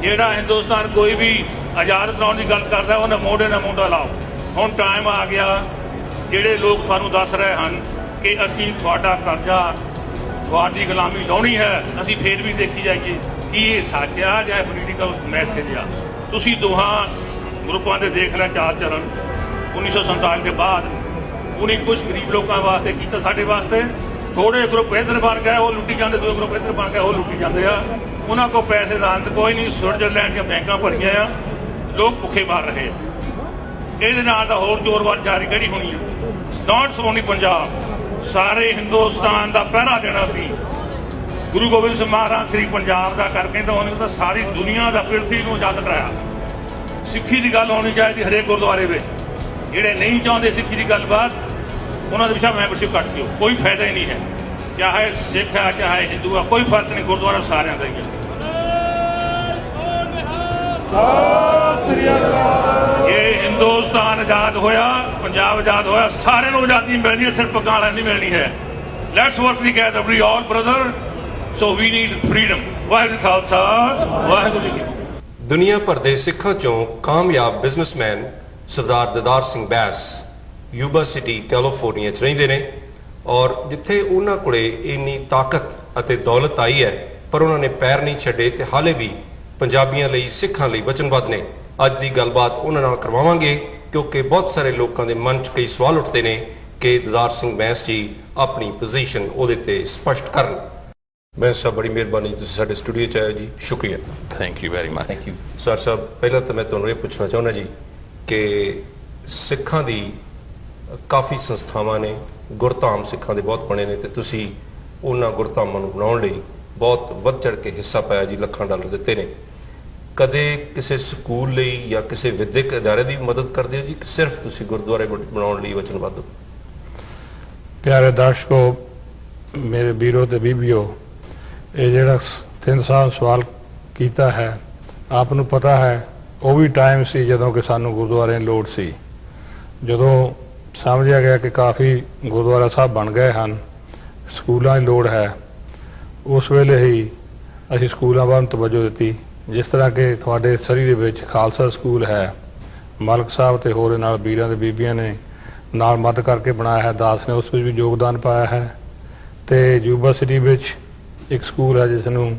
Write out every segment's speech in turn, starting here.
ਜਿਹੜਾ ਹਿੰਦੁਸਤਾਨ ਕੋਈ ਵੀ ਆਜ਼ਾਦ ਕਰਾਉਣ ਦੀ ਗੱਲ ਕਰਦਾ, ਉਹਨੇ ਮੋਢੇ ਨਾਲ ਮੋਢਾ ਲਾਓ। ਹੁਣ ਟਾਈਮ ਆ ਗਿਆ, ਜਿਹੜੇ ਲੋਕ ਤੁਹਾਨੂੰ ਦੱਸ ਰਹੇ ਹਨ ਕਿ ਅਸੀਂ ਤੁਹਾਡਾ ਕਰਜ਼ਾ, ਤੁਹਾਡੀ ਗੁਲਾਮੀ ਲਾਉਣੀ ਹੈ, ਅਸੀਂ ਫੇਰ ਵੀ ਦੇਖੀ ਜਾਈਏ। ਕੀ ਇਹ ਸੱਚ ਆ ਜਾਂ ਪੋਲੀਟੀਕਲ ਮੈਸੇਜ ਆ? ਤੁਸੀਂ ਦੋਹਾਂ ਗਰੁੱਪਾਂ ਦੇ ਦੇਖ ਲੈ ਚਾਰ ਚਰਨ। 1947 ਦੇ ਬਾਅਦ ਉਹਨੇ ਕੁਝ ਗਰੀਬ ਲੋਕਾਂ ਵਾਸਤੇ ਕੀਤਾ ਸਾਡੇ ਵਾਸਤੇ। ਥੋੜੇ ਗਰੁੱਪ ਇੱਧਰ ਬਣ ਗਏ, ਉਹ ਲੁੱਟੀ ਜਾਂਦੇ ਦੂਏ ਗਰੁੱਪ ਇੱਧਰ ਬਣ ਗਏ, ਉਹ ਲੁੱਟੀ ਜਾਂਦੇ ਆ। ਉਹਨਾਂ ਕੋਲ ਪੈਸੇ ਦਾ ਅੰਤ ਕੋਈ ਨਹੀਂ ਸਵਿਟਜ਼ਰਲੈਂਡ ਦੀਆਂ ਬੈਂਕਾਂ ਭਰੀਆਂ ਆ, ਲੋਕ ਭੁੱਖੇ ਮਰ ਰਹੇ ਆ। ਇਹਦੇ ਨਾਲ ਤਾਂ ਹੋਰ ਜ਼ੋਰ ਵੱਧ ਜਾਰੀ ਕਿਹੜੀ ਹੋਣੀ ਆ। ਨਾਟ ਸੋਨੀ ਪੰਜਾਬ, ਸਾਰੇ ਹਿੰਦੁਸਤਾਨ ਦਾ ਪਹਿਰਾ ਦੇਣਾ ਸੀ। ਗੁਰੂ ਗੋਬਿੰਦ ਸਿੰਘ ਮਹਾਰਾਜ ਸ੍ਰੀ ਪੰਜਾਬ ਦਾ ਕਰਕੇ ਤਾਂ ਉਹਨੇ ਤਾਂ ਸਾਰੀ ਦੁਨੀਆ ਦਾ ਪਿਰਥੀ ਨੂੰ ਆਜ਼ਾਦ ਕਰਾਇਆ। ਸਿੱਖੀ ਦੀ ਗੱਲ ਹੋਣੀ ਚਾਹੀਦੀ ਹਰੇਕ ਗੁਰਦੁਆਰੇ ਵਿੱਚ। ਜਿਹੜੇ ਨਹੀਂ ਚਾਹੁੰਦੇ ਸਿੱਖੀ ਦੀ ਗੱਲਬਾਤ ਉਹਨਾਂ ਦੇ ਪਿੱਛੇ ਮੈਂਬਰਸ਼ਿਪ ਕੱਟ ਦਿਓ। ਕੋਈ ਫਾਇਦਾ ਹੀ ਨਹੀਂ ਹੈ। ਚਾਹੇ ਸਿੱਖ ਹੈ ਚਾਹੇ ਹਿੰਦੂ ਆ, ਕੋਈ ਫ਼ਰਕ ਨਹੀਂ, ਗੁਰਦੁਆਰਾ ਸਾਰਿਆਂ ਦਾ ਹੀ ਹੈ ਇਹ ਹਿੰਦੁਸਤਾਨ ਆਜ਼ਾਦ ਹੋਇਆ, ਪੰਜਾਬ ਆਜ਼ਾਦ ਹੋਇਆ, ਸਾਰਿਆਂ ਨੂੰ ਆਜ਼ਾਦੀ ਮਿਲਣੀ ਹੈ, ਸਿਰਫ ਗਾਲਾਂ ਨਹੀਂ ਮਿਲਣੀ ਹੈ। Let's work together we all brother so we need freedom Waheguru Khalsa, Waheguru ji ਦੁਨੀਆ ਭਰ ਦੇ ਸਿੱਖਾਂ ਚੋਂ ਕਾਮਯਾਬ businessman Sardar Didar Singh Bains, Yuba City, California 'ਚ ਰਹਿੰਦੇ ਨੇ ਔਰ ਜਿੱਥੇ ਉਹਨਾਂ ਕੋਲੇ ਇੰਨੀ ਤਾਕਤ ਅਤੇ ਦੌਲਤ ਆਈ ਹੈ, ਪਰ ਉਹਨਾਂ ਨੇ ਪੈਰ ਨਹੀਂ ਛੱਡੇ ਤੇ ਹਾਲੇ ਵੀ ਪੰਜਾਬੀਆਂ ਲਈ ਸਿੱਖਾਂ ਲਈ ਵਚਨਬੱਧ ਨੇ। ਅੱਜ ਦੀ ਗੱਲਬਾਤ ਉਹਨਾਂ ਨਾਲ ਕਰਵਾਵਾਂਗੇ ਕਿਉਂਕਿ ਬਹੁਤ ਸਾਰੇ ਲੋਕਾਂ ਦੇ ਮਨ 'ਚ ਕਈ ਸਵਾਲ ਉੱਠਦੇ ਨੇ ਕਿ ਦਦਾਰ ਸਿੰਘ ਬੈਂਸ ਜੀ ਆਪਣੀ ਪੋਜੀਸ਼ਨ ਉਹਦੇ ਤੇ ਸਪਸ਼ਟ ਕਰਨ। ਬੈਂਸ ਸਾਹਿਬ ਬੜੀ ਮਿਹਰਬਾਨੀ ਤੁਸੀਂ ਸਾਡੇ ਸਟੂਡੀਓ 'ਚ ਆਏ ਜੀ। ਸ਼ੁਕਰੀਆ। Thank you very much. Thank you sir ਸਾਹਿਬ ਪਹਿਲਾਂ ਤਾਂ ਮੈਂ ਤੁਹਾਨੂੰ ਇਹ ਪੁੱਛਣਾ ਚਾਹੁੰਦਾ ਜੀ ਕਿ ਸਿੱਖਾਂ ਦੀ ਕਾਫੀ ਸੰਸਥਾਵਾਂ ਨੇ ਗੁਰਧਾਮ ਸਿੱਖਾਂ ਦੇ ਬਹੁਤ ਬਣੇ ਨੇ ਤੇ ਤੁਸੀਂ ਉਹਨਾਂ ਗੁਰਧਾਮਾਂ ਨੂੰ ਬਣਾਉਣ ਲਈ ਬਹੁਤ ਵੱਧ ਚੜ ਕੇ ਹਿੱਸਾ ਪਾਇਆ ਜੀ ਲੱਖਾਂ ਡਾਲਰ ਦਿੱਤੇ ਨੇ। ਕਦੇ ਕਿਸੇ ਸਕੂਲ ਲਈ ਜਾਂ ਕਿਸੇ ਵਿਦਿਅਕ ਅਦਾਰੇ ਦੀ ਮਦਦ ਕਰਦੇ ਹੋ ਜੀ? ਕਿ ਸਿਰਫ ਤੁਸੀਂ ਗੁਰਦੁਆਰੇ ਬਣਾਉਣ ਲਈ ਵਚਨਬੱਧ ਹੋ? ਪਿਆਰੇ ਦਰਸ਼ਕੋ, ਮੇਰੇ ਵੀਰੋ ਤੇ ਬੀਬੀਓ, ਇਹ ਜਿਹੜਾ ਤਿੰਨ ਸਾਲ ਸਵਾਲ ਕੀਤਾ ਹੈ, ਆਪ ਨੂੰ ਪਤਾ ਹੈ, ਉਹ ਵੀ ਟਾਈਮ ਸੀ ਜਦੋਂ ਕਿ ਸਾਨੂੰ ਗੁਰਦੁਆਰੇ ਦੀ ਲੋੜ ਸੀ। ਜਦੋਂ ਸਮਝਿਆ ਗਿਆ ਕਿ ਕਾਫੀ ਗੁਰਦੁਆਰਾ ਸਾਹਿਬ ਬਣ ਗਏ ਹਨ, ਸਕੂਲਾਂ ਦੀ ਲੋੜ ਹੈ, ਉਸ ਵੇਲੇ ਹੀ ਅਸੀਂ ਸਕੂਲਾਂ ਵੱਲ ਤਵੱਜੋ ਦਿੱਤੀ। ਜਿਸ ਤਰ੍ਹਾਂ ਕਿ ਤੁਹਾਡੇ ਸਰੀ ਦੇ ਵਿੱਚ ਖਾਲਸਾ ਸਕੂਲ ਹੈ, ਮਾਲਕ ਸਾਹਿਬ ਤੇ ਹੋਰ ਨਾਲ ਵੀਰਾਂ ਦੇ ਬੀਬੀਆਂ ਨੇ ਨਾਲ ਮਦਦ ਕਰਕੇ ਬਣਾਇਆ ਹੈ ਦਾਸ ਨੇ, ਉਸ ਵਿੱਚ ਵੀ ਯੋਗਦਾਨ ਪਾਇਆ ਹੈ ਤੇ ਸਿਟੀ ਵਿੱਚ ਇੱਕ ਸਕੂਲ ਹੈ ਜਿਸ ਨੂੰ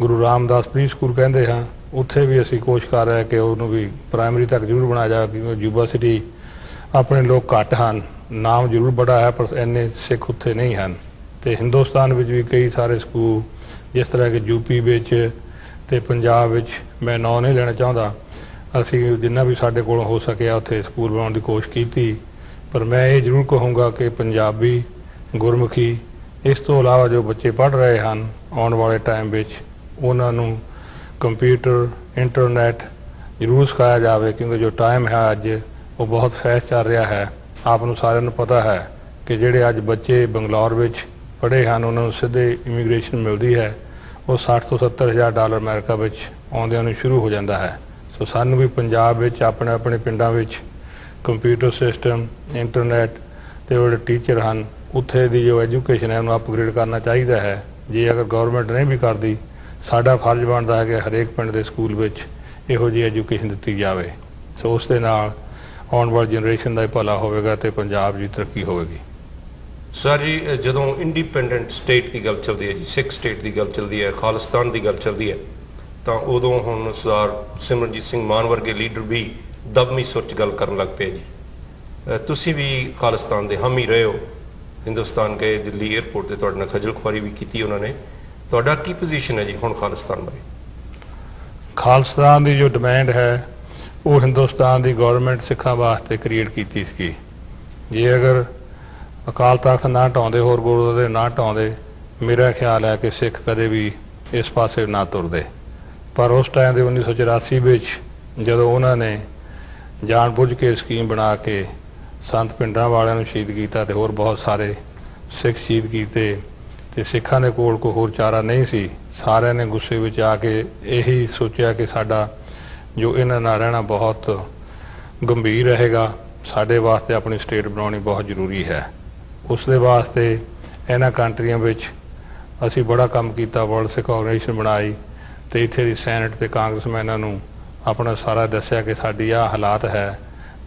ਗੁਰੂ ਰਾਮਦਾਸ ਪ੍ਰੀ ਸਕੂਲ ਕਹਿੰਦੇ ਹਾਂ, ਉੱਥੇ ਵੀ ਅਸੀਂ ਕੋਸ਼ਿਸ਼ ਕਰ ਰਹੇ ਕਿ ਉਹਨੂੰ ਵੀ ਪ੍ਰਾਇਮਰੀ ਤੱਕ ਜ਼ਰੂਰ ਬਣਾਇਆ ਜਾਵੇ ਕਿਉਂਕਿ ਯੂਨੀਵਰਸਿਟੀ ਆਪਣੇ ਲੋਕ ਘੱਟ ਹਨ, ਨਾਮ ਜ਼ਰੂਰ ਬੜਾ ਹੈ ਪਰ ਇੰਨੇ ਸਿੱਖ ਉੱਥੇ ਨਹੀਂ ਹਨ ਤੇ ਹਿੰਦੁਸਤਾਨ ਵਿੱਚ ਵੀ ਕਈ ਸਾਰੇ ਸਕੂਲ ਜਿਸ ਤਰ੍ਹਾਂ ਕਿ ਯੂਪੀ ਵਿੱਚ ਤੇ ਪੰਜਾਬ ਵਿੱਚ ਮੈਂ ਨਾਂ ਨਹੀਂ ਲੈਣਾ ਚਾਹੁੰਦਾ। ਅਸੀਂ ਜਿੰਨਾ ਵੀ ਸਾਡੇ ਕੋਲੋਂ ਹੋ ਸਕਿਆ ਉੱਥੇ ਸਕੂਲ ਬਣਾਉਣ ਦੀ ਕੋਸ਼ਿਸ਼ ਕੀਤੀ। ਪਰ ਮੈਂ ਇਹ ਜ਼ਰੂਰ ਕਹੂੰਗਾ ਕਿ ਪੰਜਾਬੀ ਗੁਰਮੁਖੀ ਇਸ ਤੋਂ ਇਲਾਵਾ ਜੋ ਬੱਚੇ ਪੜ੍ਹ ਰਹੇ ਹਨ ਆਉਣ ਵਾਲੇ ਟਾਈਮ ਵਿੱਚ, ਉਹਨਾਂ ਨੂੰ ਕੰਪਿਊਟਰ, ਇੰਟਰਨੈਟ ਜ਼ਰੂਰ ਸਿਖਾਇਆ ਜਾਵੇ ਕਿਉਂਕਿ ਜੋ ਟਾਈਮ ਹੈ ਅੱਜ, ਉਹ ਬਹੁਤ ਫੈਸ ਚੱਲ ਰਿਹਾ ਹੈ। ਆਪ ਨੂੰ ਸਾਰਿਆਂ ਨੂੰ ਪਤਾ ਹੈ ਕਿ ਜਿਹੜੇ ਅੱਜ ਬੱਚੇ ਬੰਗਲੌਰ ਵਿੱਚ ਪੜ੍ਹੇ ਹਨ, ਉਹਨਾਂ ਨੂੰ ਸਿੱਧੇ ਇਮੀਗ੍ਰੇਸ਼ਨ ਮਿਲਦੀ ਹੈ। ਉਹ 60 ਤੋਂ 70 ਹਜ਼ਾਰ ਡਾਲਰ ਅਮਰੀਕਾ ਵਿੱਚ ਆਉਂਦਿਆਂ ਨੂੰ ਸ਼ੁਰੂ ਹੋ ਜਾਂਦਾ ਹੈ। ਸੋ ਸਾਨੂੰ ਵੀ ਪੰਜਾਬ ਵਿੱਚ, ਆਪਣੇ ਆਪਣੇ ਪਿੰਡਾਂ ਵਿੱਚ ਕੰਪਿਊਟਰ ਸਿਸਟਮ ਇੰਟਰਨੈਟ ਤੇ ਜਿਹੜੇ ਟੀਚਰ ਹਨ, ਉੱਥੇ ਦੀ ਜੋ ਐਜੂਕੇਸ਼ਨ ਹੈ ਉਹਨੂੰ ਅਪਗ੍ਰੇਡ ਕਰਨਾ ਚਾਹੀਦਾ ਹੈ। ਜੇ ਅਗਰ ਗਵਰਨਮੈਂਟ ਨਹੀਂ ਵੀ ਕਰਦੀ, ਸਾਡਾ ਫਰਜ਼ ਬਣਦਾ ਹੈ ਕਿ ਹਰੇਕ ਪਿੰਡ ਦੇ ਸਕੂਲ ਵਿੱਚ ਇਹੋ ਜਿਹੀ ਐਜੂਕੇਸ਼ਨ ਦਿੱਤੀ ਜਾਵੇ। ਸੋ ਉਸ ਦੇ ਨਾਲ ਆਉਣ ਵਾਲੀ ਜਨਰੇਸ਼ਨ ਦਾ ਹੀ ਭਲਾ ਹੋਵੇਗਾ ਤੇ ਪੰਜਾਬ ਦੀ ਤਰੱਕੀ ਹੋਵੇਗੀ। ਸਰ ਜੀ eh, ਜਦੋਂ ਇੰਡੀਪੈਂਡੈਂਟ ਸਟੇਟ ਦੀ ਗੱਲ ਚੱਲਦੀ ਹੈ ਜੀ ਸਿੱਖ ਸਟੇਟ ਦੀ ਗੱਲ ਚੱਲਦੀ ਹੈ ਖਾਲਿਸਤਾਨ ਦੀ ਗੱਲ ਚੱਲਦੀ ਹੈ, ਤਾਂ ਉਦੋਂ ਹੁਣ ਸਰਦਾਰ ਸਿਮਰਨਜੀਤ ਸਿੰਘ ਮਾਨ ਵਰਗੇ ਲੀਡਰ ਵੀ ਦਬਮੀ ਸੋਚ ਗੱਲ ਕਰਨ ਲੱਗ ਪਏ ਜੀ। eh, ਤੁਸੀਂ ਵੀ ਖਾਲਿਸਤਾਨ ਦੇ ਹਾਮੀ ਰਹੇ ਹੋ। ਹਿੰਦੁਸਤਾਨ ਗਏ, ਦਿੱਲੀ 에ਅਰਪੋਰਟ ਤੇ ਤੁਹਾਡੇ ਨਾਲ ਖਜਲ ਖੁਆਰੀ ਵੀ ਕੀਤੀ ਉਹਨਾਂ ਨੇ। ਤੁਹਾਡਾ ਕੀ ਪੋਜੀਸ਼ਨ ਹੈ ਜੀ ਹੁਣ ਖਾਲਿਸਤਾਨ ਬਾਰੇ? ਖਾਲਿਸਤਾਨ ਦੀ ਜੋ ਡਿਮਾਂਡ ਹੈ, ਉਹ ਹਿੰਦੁਸਤਾਨ ਦੀ ਗਵਰਨਮੈਂਟ ਸਿੱਖਾਂ ਵਾਸਤੇ ਕ੍ਰੀਏਟ ਕੀਤੀ ਸੀ ਜੇ ਅਗਰ ਅਕਾਲ ਤਖਤ ਨਾ ਢਾਉਂਦੇ, ਹੋਰ ਗੁਰਦੁਆਰੇ ਨਾ ਢਾਉਂਦੇ, ਮੇਰਾ ਖਿਆਲ ਹੈ ਕਿ ਸਿੱਖ ਕਦੇ ਵੀ ਇਸ ਪਾਸੇ ਨਾ ਤੁਰਦੇ। ਪਰ ਉਸ ਟਾਈਮ ਦੇ 1984 ਵਿੱਚ ਜਦੋਂ ਉਹਨਾਂ ਨੇ ਜਾਣਬੁੱਝ ਕੇ ਸਕੀਮ ਬਣਾ ਕੇ ਸੰਤ ਪਿੰਡਾਂ ਵਾਲਿਆਂ ਨੂੰ ਸ਼ਹੀਦ ਕੀਤਾ ਤੇ ਹੋਰ ਬਹੁਤ ਸਾਰੇ ਸਿੱਖ ਸ਼ਹੀਦ ਕੀਤੇ ਤੇ ਸਿੱਖਾਂ ਦੇ ਕੋਲ ਕੋਈ ਹੋਰ ਚਾਰਾ ਨਹੀਂ ਸੀ, ਸਾਰਿਆਂ ਨੇ ਗੁੱਸੇ ਵਿੱਚ ਆ ਕੇ ਇਹੀ ਸੋਚਿਆ ਕਿ ਸਾਡਾ ਜੋ ਇਹਨਾਂ ਨਾਲ ਰਹਿਣਾ ਬਹੁਤ ਗੰਭੀਰ ਰਹੇਗਾ, ਸਾਡੇ ਵਾਸਤੇ ਆਪਣੀ ਸਟੇਟ ਬਣਾਉਣੀ ਬਹੁਤ ਜ਼ਰੂਰੀ ਹੈ। ਉਸ ਦੇ ਵਾਸਤੇ ਇਹਨਾਂ ਕੰਟਰੀਆਂ ਵਿੱਚ ਅਸੀਂ ਬੜਾ ਕੰਮ ਕੀਤਾ ਵਰਲਡ ਸਿੱਖ ਆਰਗੇਨਾਈਜੇਸ਼ਨ ਬਣਾਈ ਤੇ ਇੱਥੇ ਦੀ ਸੈਨੇਟ ਤੇ ਕਾਂਗਰਸਮੈਨਾਂ ਨੂੰ ਆਪਣਾ ਸਾਰਾ ਦੱਸਿਆ ਕਿ ਸਾਡੀ ਆ ਹਾਲਾਤ ਹੈ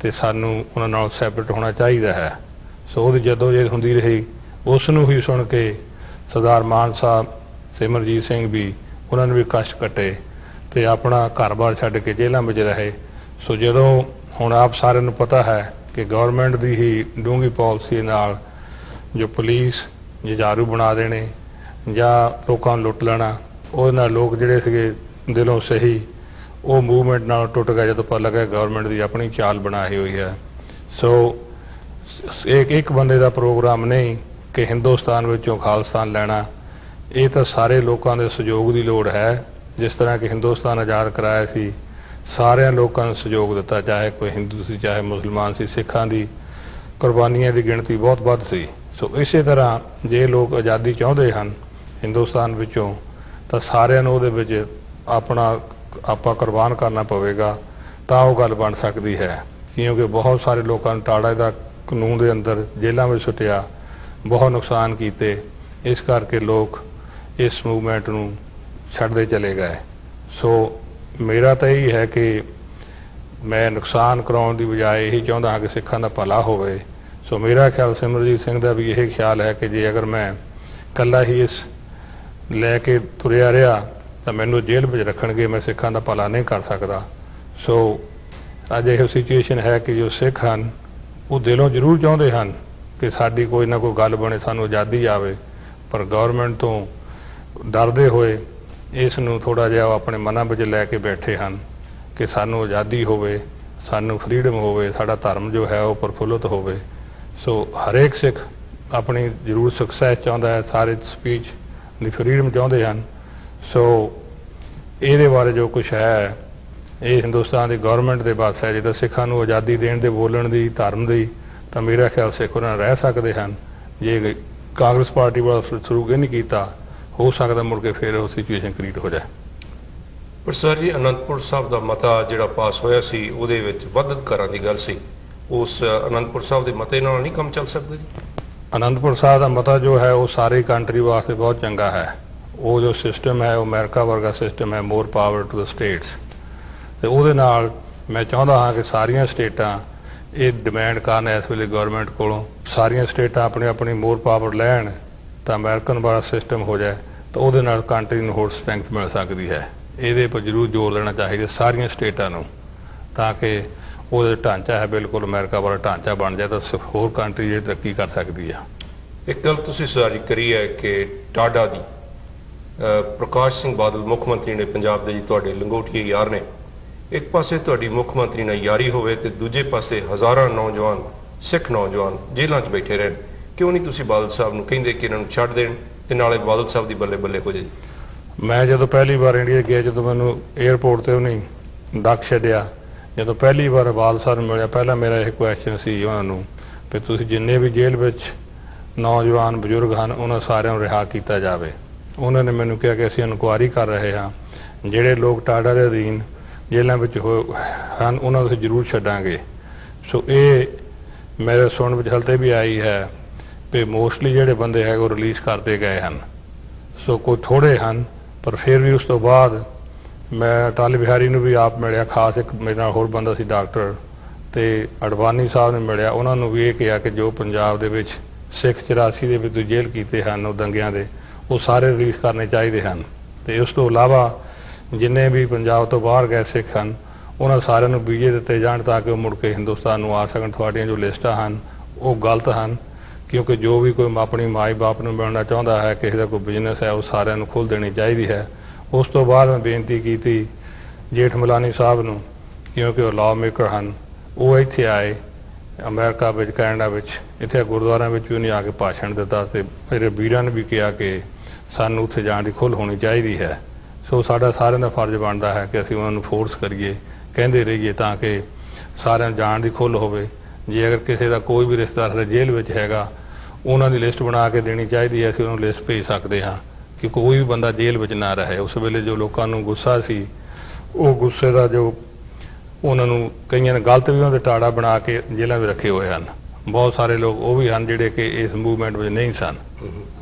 ਤੇ ਸਾਨੂੰ ਉਹਨਾਂ ਨਾਲ ਸੈਪਰੇਟ ਹੋਣਾ ਚਾਹੀਦਾ ਹੈ। ਸੋ ਉਹਦੀ ਜਦੋਂ ਜੇ ਹੁੰਦੀ ਰਹੀ ਉਸ ਨੂੰ ਹੀ ਸੁਣ ਕੇ ਸਰਦਾਰ ਮਾਨ ਸਾਹਿਬ, ਸਿਮਰਜੀਤ ਸਿੰਘ ਵੀ ਉਹਨਾਂ ਨੇ ਵੀ ਕਸ਼ਟ ਕੱਟੇ ਤੇ ਆਪਣਾ ਘਰ-ਬਾਰ ਛੱਡ ਕੇ ਜੇਲ੍ਹਾਂ ਵਿੱਚ ਰਹੇ। ਸੋ ਜਦੋਂ ਹੁਣ ਆਪ ਸਾਰਿਆਂ ਨੂੰ ਪਤਾ ਹੈ ਕਿ ਗਵਰਨਮੈਂਟ ਦੀ ਹੀ ਡੂੰਘੀ ਪਾਲਿਸੀ ਨਾਲ ਜੋ ਪੁਲਿਸ ਜੁਝਾਰੂ ਬਣਾ ਦੇਣੇ ਜਾਂ ਲੋਕਾਂ ਨੂੰ ਲੁੱਟ ਲੈਣਾ, ਉਹਦੇ ਨਾਲ ਲੋਕ ਜਿਹੜੇ ਸੀਗੇ ਦਿਲੋਂ ਸਹੀ, ਉਹ ਮੂਵਮੈਂਟ ਨਾਲ ਟੁੱਟ ਗਿਆ ਜਦੋਂ ਪਤਾ ਲੱਗਾ ਗਵਰਨਮੈਂਟ ਦੀ ਆਪਣੀ ਚਾਲ ਬਣਾਈ ਹੋਈ ਹੈ। ਸੋ ਇੱਕ ਇੱਕ ਬੰਦੇ ਦਾ ਪ੍ਰੋਗਰਾਮ ਨਹੀਂ ਕਿ ਹਿੰਦੁਸਤਾਨ ਵਿੱਚੋਂ ਖਾਲਸਤਾਨ ਲੈਣਾ, ਇਹ ਤਾਂ ਸਾਰੇ ਲੋਕਾਂ ਦੇ ਸਹਿਯੋਗ ਦੀ ਲੋੜ ਹੈ। ਜਿਸ ਤਰ੍ਹਾਂ ਕਿ ਹਿੰਦੁਸਤਾਨ ਆਜ਼ਾਦ ਕਰਾਇਆ ਸੀ, ਸਾਰਿਆਂ ਲੋਕਾਂ ਨੂੰ ਸਹਿਯੋਗ ਦਿੱਤਾ, ਚਾਹੇ ਕੋਈ ਹਿੰਦੂ ਸੀ, ਚਾਹੇ ਮੁਸਲਮਾਨ ਸੀ, ਸਿੱਖਾਂ ਦੀ ਕੁਰਬਾਨੀਆਂ ਦੀ ਗਿਣਤੀ ਬਹੁਤ ਵੱਧ ਸੀ। ਸੋ ਇਸੇ ਤਰ੍ਹਾਂ ਜੇ ਲੋਕ ਆਜ਼ਾਦੀ ਚਾਹੁੰਦੇ ਹਨ ਹਿੰਦੁਸਤਾਨ ਵਿੱਚੋਂ, ਤਾਂ ਸਾਰਿਆਂ ਨੂੰ ਉਹਦੇ ਵਿੱਚ ਆਪਣਾ ਆਪਾਂ ਕੁਰਬਾਨ ਕਰਨਾ ਪਵੇਗਾ, ਤਾਂ ਉਹ ਗੱਲ ਬਣ ਸਕਦੀ ਹੈ। ਕਿਉਂਕਿ ਬਹੁਤ ਸਾਰੇ ਲੋਕਾਂ ਨੂੰ ਟਾੜਾ ਦਾ ਕਾਨੂੰਨ ਦੇ ਅੰਦਰ ਜੇਲ੍ਹਾਂ ਵਿੱਚ ਸੁੱਟਿਆ, ਬਹੁਤ ਨੁਕਸਾਨ ਕੀਤੇ। ਇਸ ਕਰਕੇ ਲੋਕ ਇਸ ਮੂਵਮੈਂਟ ਨੂੰ ਛੱਡਦੇ ਚਲੇ ਗਏ। ਸੋ ਮੇਰਾ ਤਾਂ ਇਹ ਹੈ ਕਿ ਮੈਂ ਨੁਕਸਾਨ ਕਰਾਉਣ ਦੀ ਬਜਾਏ ਇਹੀ ਚਾਹੁੰਦਾ ਹਾਂ ਕਿ ਸਿੱਖਾਂ ਦਾ ਭਲਾ ਹੋਵੇ। ਸੋ ਮੇਰਾ ਖਿਆਲ ਸਿਮਰਜੀਤ ਸਿੰਘ ਦਾ ਵੀ ਇਹ ਖਿਆਲ ਹੈ ਕਿ ਜੇ ਅਗਰ ਮੈਂ ਕੱਲਾ ਹੀ ਇਸ ਲੈ ਕੇ ਤੁਰਿਆ ਰਿਹਾ, ਤਾਂ ਮੈਨੂੰ ਜੇਲ੍ਹ ਵਿੱਚ ਰੱਖਣਗੇ, ਮੈਂ ਸਿੱਖਾਂ ਦਾ ਭਲਾ ਨਹੀਂ ਕਰ ਸਕਦਾ। ਸੋ ਅੱਜ ਇਹ ਸਿਚੁਏਸ਼ਨ ਹੈ ਕਿ ਜੋ ਸਿੱਖ ਹਨ, ਉਹ ਦਿਲੋਂ ਜ਼ਰੂਰ ਚਾਹੁੰਦੇ ਹਨ ਕਿ ਸਾਡੀ ਕੋਈ ਨਾ ਕੋਈ ਗੱਲ ਬਣੇ, ਸਾਨੂੰ ਆਜ਼ਾਦੀ ਆਵੇ। ਪਰ ਗਵਰਨਮੈਂਟ ਤੋਂ ਡਰਦੇ ਹੋਏ ਇਸ ਨੂੰ ਥੋੜਾ ਜਿਹਾ ਉਹ ਆਪਣੇ ਮਨਾਂ ਵਿੱਚ ਲੈ ਕੇ ਬੈਠੇ ਹਨ ਕਿ ਸਾਨੂੰ ਆਜ਼ਾਦੀ ਹੋਵੇ, ਸਾਨੂੰ ਫਰੀडम ਹੋਵੇ, ਸਾਡਾ ਧਰਮ ਜੋ ਹੈ ਉਹ ਪ੍ਰਫੁੱਲਤ ਹੋਵੇ। ਸੋ ਹਰੇਕ ਸਿੱਖ ਆਪਣੀ ਜ਼ਰੂਰ ਸਕਸੈਸ ਚਾਹੁੰਦਾ ਹੈ, ਸਾਰੇ ਸਪੀਚ ਦੀ ਫਰੀडम ਚਾਹੁੰਦੇ ਹਨ। ਸੋ ਇਹਦੇ ਬਾਰੇ ਜੋ ਕੁਝ ਹੈ, ਇਹ ਹਿੰਦੁਸਤਾਨ ਦੀ ਗਵਰਨਮੈਂਟ ਦੇ ਪਾਸ ਹੈ, ਜਿਹਦਾ ਸਿੱਖਾਂ ਨੂੰ ਆਜ਼ਾਦੀ ਦੇਣ ਦੇ, ਬੋਲਣ ਦੀ, ਧਰਮ ਦੀ, ਤਾਂ ਮੇਰਾ ਖਿਆਲ ਸਿੱਖ ਉਹਨਾਂ ਨਾਲ ਰਹਿ ਸਕਦੇ ਹਨ। ਜੇ ਕਾਂਗਰਸ ਪਾਰਟੀ ਵਾਲਾ ਸ਼ੁਰੂ ਨਹੀਂ ਕੀਤਾ, ਹੋ ਸਕਦਾ ਮੁੜ ਕੇ ਫਿਰ ਉਹ ਸਿਚੁਏਸ਼ਨ ਕ੍ਰੀਏਟ ਹੋ ਜਾਏ। ਪਰ ਸਰ ਜੀ, ਅਨੰਦਪੁਰ ਸਾਹਿਬ ਦਾ ਮਤਾ ਜਿਹੜਾ ਪਾਸ ਹੋਇਆ ਸੀ, ਉਹਦੇ ਵਿੱਚ ਵੱਧ ਕਰਾਂ ਦੀ ਗੱਲ ਸੀ। ਉਸ ਅਨੰਦਪੁਰ ਸਾਹਿਬ ਦੇ ਮਤੇ ਨਾਲ ਨਹੀਂ ਕੰਮ ਚੱਲ ਸਕਦਾ ਜੀ? ਅਨੰਦਪੁਰ ਸਾਹਿਬ ਦਾ ਮਤਾ ਜੋ ਹੈ, ਉਹ ਸਾਰੇ ਕੰਟਰੀ ਵਾਸਤੇ ਬਹੁਤ ਚੰਗਾ ਹੈ। ਉਹ ਜੋ ਸਿਸਟਮ ਹੈ, ਉਹ ਅਮਰੀਕਾ ਵਰਗਾ ਸਿਸਟਮ ਹੈ more power to the states ਤੇ ਉਹਦੇ ਨਾਲ ਮੈਂ ਚਾਹੁੰਦਾ ਹਾਂ ਕਿ ਸਾਰੀਆਂ ਸਟੇਟਾਂ ਇਹ ਡਿਮਾਂਡ ਕਰਨ ਇਸ ਵੇਲੇ ਗਵਰਨਮੈਂਟ ਕੋਲੋਂ, ਸਾਰੀਆਂ ਸਟੇਟਾਂ ਆਪਣੀ ਆਪਣੀ ਮੋਰ ਪਾਵਰ ਲੈਣ ਤਾਂ ਅਮਰੀਕਨ ਵਾਲਾ ਸਿਸਟਮ ਹੋ ਜਾਏ, ਤਾਂ ਉਹਦੇ ਨਾਲ ਕੰਟਰੀ ਨੂੰ ਹੋਰ ਸਟਰੈਂਥ ਮਿਲ ਸਕਦੀ ਹੈ। ਇਹਦੇ ਪਰ ਜ਼ਰੂਰ ਜ਼ੋਰ ਦੇਣਾ ਚਾਹੀਦਾ ਸਾਰੀਆਂ ਸਟੇਟਾਂ ਨੂੰ, ਤਾਂ ਕਿ ਉਹਦਾ ਢਾਂਚਾ ਹੈ ਬਿਲਕੁਲ ਅਮਰੀਕਾ ਵਾਲਾ ਢਾਂਚਾ ਬਣ ਜਾਏ ਤਾਂ ਸ- ਹੋਰ ਕੰਟਰੀ ਜਿਹੜੀ ਤਰੱਕੀ ਕਰ ਸਕਦੀ ਆ। ਇੱਕ ਗੱਲ ਤੁਸੀਂ ਸਾਰੀ ਕਰੀ ਹੈ ਕਿ ਟਾਡਾ ਦੀ ਪ੍ਰਕਾਸ਼ ਸਿੰਘ ਬਾਦਲ ਮੁੱਖ ਮੰਤਰੀ ਨੇ ਪੰਜਾਬ ਦੇ ਜੀ ਤੁਹਾਡੇ ਲੰਗੋਟੀਏ ਯਾਰ ਨੇ। ਇੱਕ ਪਾਸੇ ਤੁਹਾਡੀ ਮੁੱਖ ਮੰਤਰੀ ਨਾਲ ਯਾਰੀ ਹੋਵੇ ਤੇ ਦੂਜੇ ਪਾਸੇ ਹਜ਼ਾਰਾਂ ਨੌਜਵਾਨ ਸਿੱਖ ਨੌਜਵਾਨ ਜੇਲ੍ਹਾਂ 'ਚ ਬੈਠੇ ਰਹਿਣ। ਕਿਉਂ ਨਹੀਂ ਤੁਸੀਂ ਬਾਦਲ ਸਾਹਿਬ ਨੂੰ ਕਹਿੰਦੇ ਕਿ ਇਹਨਾਂ ਨੂੰ ਛੱਡ ਦੇਣ ਤੇ ਨਾਲੇ ਬਾਦਲ ਸਾਹਿਬ ਦੀ ਬੱਲੇ ਬੱਲੇ ਹੋ ਜਾਏ? ਮੈਂ ਜਦੋਂ ਪਹਿਲੀ ਵਾਰ ਇੰਡੀਆ ਗਿਆ ਜਦੋਂ ਮੈਨੂੰ 에ਅਰਪੋਰਟ ਤੇ ਉਹਨੇ ਡੱਕ ਛੱਡਿਆ ਜਦੋਂ ਪਹਿਲੀ ਵਾਰ ਬਾਲ ਸਰ ਨੂੰ ਮਿਲਿਆ, ਪਹਿਲਾਂ ਮੇਰਾ ਇਹ ਕੁਐਸਚਨ ਸੀ ਉਹਨਾਂ ਨੂੰ ਕਿ ਤੁਸੀਂ ਜਿੰਨੇ ਵੀ ਜੇਲ੍ਹ ਵਿੱਚ ਨੌਜਵਾਨ ਬਜ਼ੁਰਗ ਹਨ, ਉਹਨਾਂ ਸਾਰਿਆਂ ਨੂੰ ਰਿਹਾ ਕੀਤਾ ਜਾਵੇ। ਉਹਨਾਂ ਨੇ ਮੈਨੂੰ ਕਿਹਾ ਕਿ ਅਸੀਂ ਇਨਕੁਆਰੀ ਕਰ ਰਹੇ ਹਾਂ। ਜਿਹੜੇ ਲੋਕ ਟਾਟਾ ਦੇ ਅਧੀਨ ਜੇਲ੍ਹਾਂ ਵਿੱਚ ਹੋ- ਹਨ, ਉਹਨਾਂ ਨੂੰ ਅਸੀਂ ਜ਼ਰੂਰ ਛੱਡਾਂਗੇ। ਸੋ ਇਹ ਮੇਰੇ ਸੁਣਨ ਵਿੱਚ ਹਲਤੇ ਵੀ ਆਈ ਹੈ ਕਿ ਮੋਸਟਲੀ ਜਿਹੜੇ ਬੰਦੇ ਹੈਗੇ ਉਹ ਰਿਲੀਜ਼ ਕਰਦੇ ਗਏ ਹਨ। ਸੋ ਕੋਈ ਥੋੜੇ ਹਨ, ਪਰ ਫਿਰ ਵੀ ਉਸ ਤੋਂ ਬਾਅਦ ਮੈਂ ਅਟਲ ਬਿਹਾਰੀ ਨੂੰ ਵੀ ਆਪ ਮਿਲਿਆ, ਖਾਸ ਇੱਕ ਮੇਰੇ ਨਾਲ ਹੋਰ ਬੰਦਾ ਸੀ ਡਾਕਟਰ ਤੇ ਅਡਵਾਨੀ ਸਾਹਿਬ ਨੇ ਮਿਲਿਆ, ਉਹਨਾਂ ਨੂੰ ਵੀ ਇਹ ਕਿਹਾ ਕਿ ਜੋ ਪੰਜਾਬ ਦੇ ਵਿੱਚ ਸਿੱਖ 84 ਦੇ ਵਿੱਚ ਜੇਲ੍ਹ ਕੀਤੇ ਹਨ, ਉਹ ਦੰਗਿਆਂ ਦੇ, ਉਹ ਸਾਰੇ ਰਿਲੀਜ਼ ਕਰਨੇ ਚਾਹੀਦੇ ਹਨ। ਤੇ ਉਸ ਤੋਂ ਇਲਾਵਾ ਜਿੰਨੇ ਵੀ ਪੰਜਾਬ ਤੋਂ ਬਾਹਰ ਗਏ ਸਿੱਖ ਹਨ, ਉਹਨਾਂ ਸਾਰਿਆਂ ਨੂੰ ਵੀਜ਼ੇ ਦਿੱਤੇ ਜਾਣ ਤਾਂ ਕਿ ਉਹ ਮੁੜ ਕੇ ਹਿੰਦੁਸਤਾਨ ਨੂੰ ਆ ਸਕਣ। ਤੁਹਾਡੀਆਂ ਜੋ ਲਿਸਟਾਂ ਹਨ, ਉਹ ਗਲਤ ਹਨ, ਕਿਉਂਕਿ ਜੋ ਵੀ ਕੋਈ ਆਪਣੀ ਮਾਈ ਬਾਪ ਨੂੰ ਮਿਲਣਾ ਚਾਹੁੰਦਾ ਹੈ, ਕਿਸੇ ਦਾ ਕੋਈ ਬਿਜ਼ਨਸ ਹੈ, ਉਹ ਸਾਰਿਆਂ ਨੂੰ ਖੋਲ ਦੇਣੀ ਚਾਹੀਦੀ ਹੈ। ਉਸ ਤੋਂ ਬਾਅਦ ਮੈਂ ਬੇਨਤੀ ਕੀਤੀ ਜੇਠ ਮਲਾਨੀ ਸਾਹਿਬ ਨੂੰ, ਕਿਉਂਕਿ ਉਹ ਲਾਅ ਮੇਕਰ ਹਨ, ਉਹ ਇੱਥੇ ਆਏ, ਅਮਰੀਕਾ ਵਿੱਚ, ਕੈਨੇਡਾ ਵਿੱਚ, ਇੱਥੇ ਗੁਰਦੁਆਰਿਆਂ ਵਿੱਚ ਵੀ ਉਹਨੇ ਆ ਕੇ ਭਾਸ਼ਣ ਦਿੱਤਾ ਤੇ ਮੇਰੇ ਵੀਰਾਂ ਨੇ ਵੀ ਕਿਹਾ ਕਿ ਸਾਨੂੰ ਉੱਥੇ ਜਾਣ ਦੀ ਖੁੱਲ੍ਹ ਹੋਣੀ ਚਾਹੀਦੀ ਹੈ। ਸੋ ਸਾਡਾ ਸਾਰਿਆਂ ਦਾ ਫਰਜ਼ ਬਣਦਾ ਹੈ ਕਿ ਅਸੀਂ ਉਹਨਾਂ ਨੂੰ ਫੋਰਸ ਕਰੀਏ, ਕਹਿੰਦੇ ਰਹੀਏ ਤਾਂ ਕਿ ਸਾਰਿਆਂ ਨੂੰ ਜਾਣ ਦੀ ਖੁੱਲ੍ਹ ਹੋਵੇ। ਜੇ ਅਗਰ ਕਿਸੇ ਦਾ ਕੋਈ ਵੀ ਰਿਸ਼ਤੇਦਾਰ ਜੇਲ੍ਹ ਵਿੱਚ ਹੈਗਾ, ਉਹਨਾਂ ਦੀ ਲਿਸਟ ਬਣਾ ਕੇ ਦੇਣੀ ਚਾਹੀਦੀ ਹੈ, ਅਸੀਂ ਉਹਨੂੰ ਲਿਸਟ ਭੇਜ ਸਕਦੇ ਹਾਂ। ਕਿ ਕੋਈ ਵੀ ਬੰਦਾ ਜੇਲ੍ਹ ਵਿੱਚ ਨਾ ਰਹੇ। ਉਸ ਵੇਲੇ ਜੋ ਲੋਕਾਂ ਨੂੰ ਗੁੱਸਾ ਸੀ, ਉਹ ਗੁੱਸੇ ਦਾ ਜੋ ਉਹਨਾਂ ਨੂੰ ਕਈਆਂ ਨੇ ਗਲਤ ਵੀ ਉਹਨਾਂ ਦੇ ਟਾੜਾ ਬਣਾ ਕੇ ਜੇਲ੍ਹਾਂ ਵਿੱਚ ਰੱਖੇ ਹੋਏ ਹਨ। ਬਹੁਤ ਸਾਰੇ ਲੋਕ ਉਹ ਵੀ ਹਨ ਜਿਹੜੇ ਕਿ ਇਸ ਮੂਵਮੈਂਟ ਵਿੱਚ ਨਹੀਂ ਸਨ।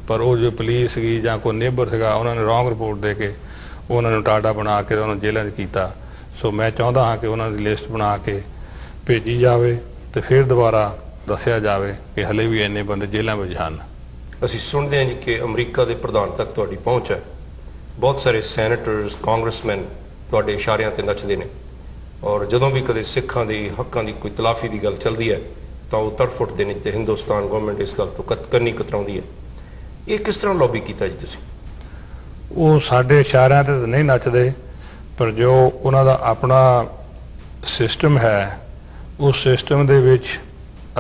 ਪਰ ਉਹ ਜੋ ਪੁਲਿਸ ਸੀਗੀ ਜਾਂ ਕੋਈ ਨੇਬਰ ਸੀਗਾ, ਉਹਨਾਂ ਨੇ ਰੋਂਗ ਰਿਪੋਰਟ ਦੇ ਕੇ ਉਹਨਾਂ ਨੂੰ ਟਾਡਾ ਬਣਾ ਕੇ ਉਹਨਾਂ ਨੂੰ ਜੇਲ੍ਹਾਂ 'ਚ ਕੀਤਾ। ਸੋ ਮੈਂ ਚਾਹੁੰਦਾ ਹਾਂ ਕਿ ਉਹਨਾਂ ਦੀ ਲਿਸਟ ਬਣਾ ਕੇ ਭੇਜੀ ਜਾਵੇ ਤੇ ਫਿਰ ਦੁਬਾਰਾ ਦੱਸਿਆ ਜਾਵੇ ਕਿ ਹਲੇ ਵੀ ਇੰਨੇ ਬੰਦੇ ਜੇਲ੍ਹਾਂ ਵਿੱਚ ਹਨ। ਅਸੀਂ ਸੁਣਦੇ ਹਾਂ ਜੀ ਕਿ ਅਮਰੀਕਾ ਦੇ ਪ੍ਰਧਾਨ ਤੱਕ ਤੁਹਾਡੀ ਪਹੁੰਚ ਹੈ। ਬਹੁਤ ਸਾਰੇ ਸੈਨੇਟਰਸ ਕਾਂਗਰਸਮੈਨ ਤੁਹਾਡੇ ਇਸ਼ਾਰਿਆਂ ਤੇ ਨੱਚਦੇ ਨੇ। ਔਰ ਜਦੋਂ ਵੀ ਕਦੇ ਸਿੱਖਾਂ ਦੇ, ਹੱਕਾਂ ਦੀ ਕੋਈ ਤਲਾਫੀ ਦੀ ਗੱਲ ਚੱਲਦੀ ਹੈ, ਤਾਂ ਉਹ ਤੜਫ ਉੱਠਦੇ ਨੇ ਤੇ ਹਿੰਦੁਸਤਾਨ ਗਵਰਨਮੈਂਟ ਇਸ ਗੱਲ ਤੋਂ ਕਤ, ਕੰਨੀ ਕਤਰਾਉਂਦੀ ਹੈ। ਇਹ ਕਿਸ ਤਰ੍ਹਾਂ ਲੌਬੀ ਕੀਤਾ ਜੀ ਤੁਸੀਂ? ਉਹ ਸਾਡੇ ਇਸ਼ਾਰਿਆਂ ਤੇ ਤਾਂ ਨਹੀਂ ਨੱਚਦੇ, ਪਰ ਜੋ ਉਹਨਾਂ ਦਾ ਆਪਣਾ ਸਿਸਟਮ ਹੈ, ਉਸ ਸਿਸਟਮ ਦੇ ਵਿੱਚ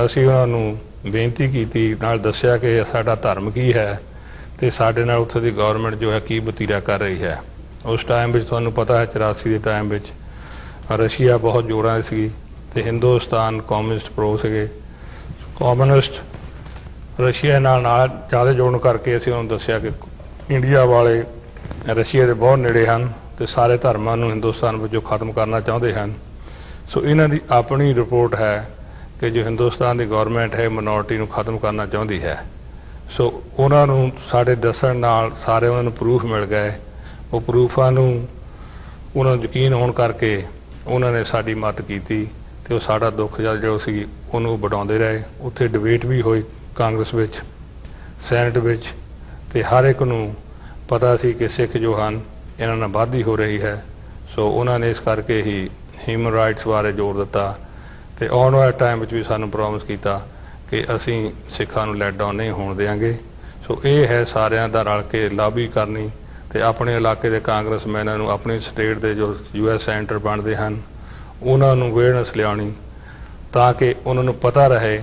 ਅਸੀਂ ਉਹਨਾਂ ਨੂੰ ਬੇਨਤੀ ਕੀਤੀ, ਨਾਲ ਦੱਸਿਆ ਕਿ ਸਾਡਾ ਧਰਮ ਕੀ ਹੈ ਤੇ ਸਾਡੇ ਨਾਲ ਉੱਥੇ ਦੀ ਗਵਰਨਮੈਂਟ ਜੋ ਹੈ ਕੀ ਵਤੀਰਾ ਕਰ ਰਹੀ ਹੈ। ਉਸ ਟਾਈਮ ਵਿੱਚ ਤੁਹਾਨੂੰ ਪਤਾ ਹੈ 84 ਦੇ ਟਾਈਮ ਵਿੱਚ ਰਸ਼ੀਆ ਬਹੁਤ ਜ਼ੋਰਾਂ 'ਤੇ ਸੀ ਤੇ ਹਿੰਦੁਸਤਾਨ ਕਮਿਊਨਿਸਟ ਪ੍ਰੋ ਸੀਗੇ। ਕਮਿਊਨਿਸਟ ਰਸ਼ੀਆ ਨਾਲ ਨਾਲ ਜ਼ਿਆਦਾ ਜੋੜਨ ਕਰਕੇ ਅਸੀਂ ਉਹਨਾਂ ਨੂੰ ਦੱਸਿਆ ਕਿ ਇੰਡੀਆ ਵਾਲੇ ਰਸ਼ੀਆ ਦੇ ਬਹੁਤ ਨੇੜੇ ਹਨ ਤੇ ਸਾਰੇ ਧਰਮਾਂ ਨੂੰ ਹਿੰਦੁਸਤਾਨ ਵਿੱਚੋਂ ਖਤਮ ਕਰਨਾ ਚਾਹੁੰਦੇ ਹਨ। ਸੋ ਇਹਨਾਂ ਦੀ ਆਪਣੀ ਰਿਪੋਰਟ ਹੈ ਕਿ ਜੋ ਹਿੰਦੁਸਤਾਨ ਦੀ ਗਵਰਨਮੈਂਟ ਹੈ ਮਿਨੋਰਟੀ ਨੂੰ ਖਤਮ ਕਰਨਾ ਚਾਹੁੰਦੀ ਹੈ। ਸੋ ਉਹਨਾਂ ਨੂੰ ਸਾਡੇ ਦੱਸਣ ਨਾਲ ਸਾਰੇ ਉਹਨਾਂ ਨੂੰ ਪ੍ਰੂਫ ਮਿਲ ਗਏ। ਉਹ ਪ੍ਰੂਫਾਂ ਨੂੰ ਉਹਨਾਂ ਨੂੰ ਯਕੀਨ ਹੋਣ ਕਰਕੇ ਉਹਨਾਂ ਨੇ ਸਾਡੀ ਮਦਦ ਕੀਤੀ ਤੇ ਉਹ ਸਾਡਾ ਦੁੱਖ ਜਦ ਜੋ ਸੀ, ਉਹਨੂੰ ਵਡਾਉਂਦੇ ਰਹੇ। ਉੱਥੇ ਡਿਬੇਟ ਵੀ ਹੋਈ ਕਾਂਗਰਸ ਵਿੱਚ, ਸੈਨੇਟ ਵਿੱਚ ਤੇ ਹਰ ਇੱਕ ਨੂੰ ਪਤਾ ਸੀ ਕਿ ਸਿੱਖ ਜੋ ਹਨ, ਇਹਨਾਂ ਨਾਲ ਵਾਧੀ ਹੋ ਰਹੀ ਹੈ। ਸੋ ਉਹਨਾਂ ਨੇ ਇਸ ਕਰਕੇ ਹੀ ਹਿਊਮਨ ਰਾਈਟਸ ਬਾਰੇ ਜ਼ੋਰ ਦਿੱਤਾ। ਤੇ ਆਉਣ ਵਾਲੇ ਟਾਈਮ ਵਿੱਚ ਵੀ ਸਾਨੂੰ ਪ੍ਰੋਮਿਸ ਕੀਤਾ ਕਿ ਅਸੀਂ ਸਿੱਖਾਂ ਨੂੰ ਲੈਟ ਡਾਊਨ ਨਹੀਂ ਹੋਣ ਦੇਵਾਂਗੇ ਸੋ ਇਹ ਹੈ ਸਾਰਿਆਂ ਦਾ ਰਲ ਕੇ ਲਾਬੀ ਕਰਨੀ ਤੇ ਆਪਣੇ ਇਲਾਕੇ ਦੇ ਕਾਂਗਰਸਮੈਨਾਂ ਨੂੰ ਆਪਣੀ ਸਟੇਟ ਦੇ ਜੋ ਯੂਐਸ ਸੈਂਟਰ ਬਣਦੇ ਹਨ, ਉਹਨਾਂ ਨੂੰ ਅਵੇਅਰਨੈਸ ਲਿਆਉਣੀ ਤਾਂ ਕਿ ਉਹਨਾਂ ਨੂੰ ਪਤਾ ਰਹੇ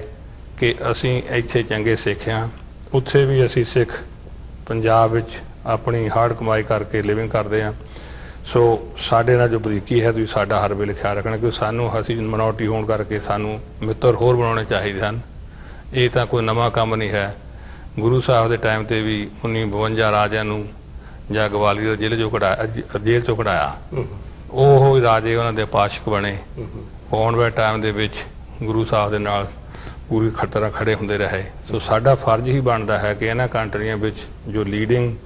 ਕਿ ਅਸੀਂ ਇੱਥੇ ਚੰਗੇ ਸਿੱਖ ਹਾਂ। ਉੱਥੇ ਵੀ ਅਸੀਂ ਸਿੱਖ ਪੰਜਾਬ ਵਿੱਚ ਆਪਣੀ ਹਾਰਡ ਕਮਾਈ ਕਰਕੇ ਲਿਵਿੰਗ ਕਰਦੇ ਹਾਂ। ਸੋ ਸਾਡੇ ਨਾਲ ਜੋ ਬਰੀਕੀ ਹੈ ਤੁਸੀਂ ਸਾਡਾ ਹਰ ਵੇਲੇ ਖਿਆਲ ਰੱਖਣਾ ਕਿ ਸਾਨੂੰ ਅਸੀਂ ਮਿਨੋਰਟੀ ਹੋਣ ਕਰਕੇ ਸਾਨੂੰ ਮਿੱਤਰ ਹੋਰ ਬਣਾਉਣੇ ਚਾਹੀਦੇ ਹਨ। ਇਹ ਤਾਂ ਕੋਈ ਨਵਾਂ ਕੰਮ ਨਹੀਂ ਹੈ। ਗੁਰੂ ਸਾਹਿਬ ਦੇ ਟਾਈਮ ਤੇ ਵੀ 1952 ਰਾਜਿਆਂ ਨੂੰ ਜਾਂ ਗਵਾਲੀਅਰ ਜੇਲ੍ਹ ਚੋਂ ਕਢਾਇਆ ਜੇਲ੍ਹ ਚੋਂ ਕਢਾਇਆ। ਉਹ ਹੀ ਰਾਜੇ ਉਹਨਾਂ ਦੇ ਪਾਸ਼ਕ ਬਣੇ। ਆਉਣ ਵਾਲੇ ਟਾਈਮ ਦੇ ਵਿੱਚ ਗੁਰੂ ਸਾਹਿਬ ਦੇ ਨਾਲ ਪੂਰੀ ਖਤਰਾ ਖੜੇ ਹੁੰਦੇ ਰਹੇ। ਸੋ ਸਾਡਾ ਫਰਜ਼ ਹੀ ਬਣਦਾ ਹੈ ਕਿ ਇਹਨਾਂ ਕੰਟਰੀਆਂ ਵਿੱਚ ਜੋ ਲੀਡਿੰਗ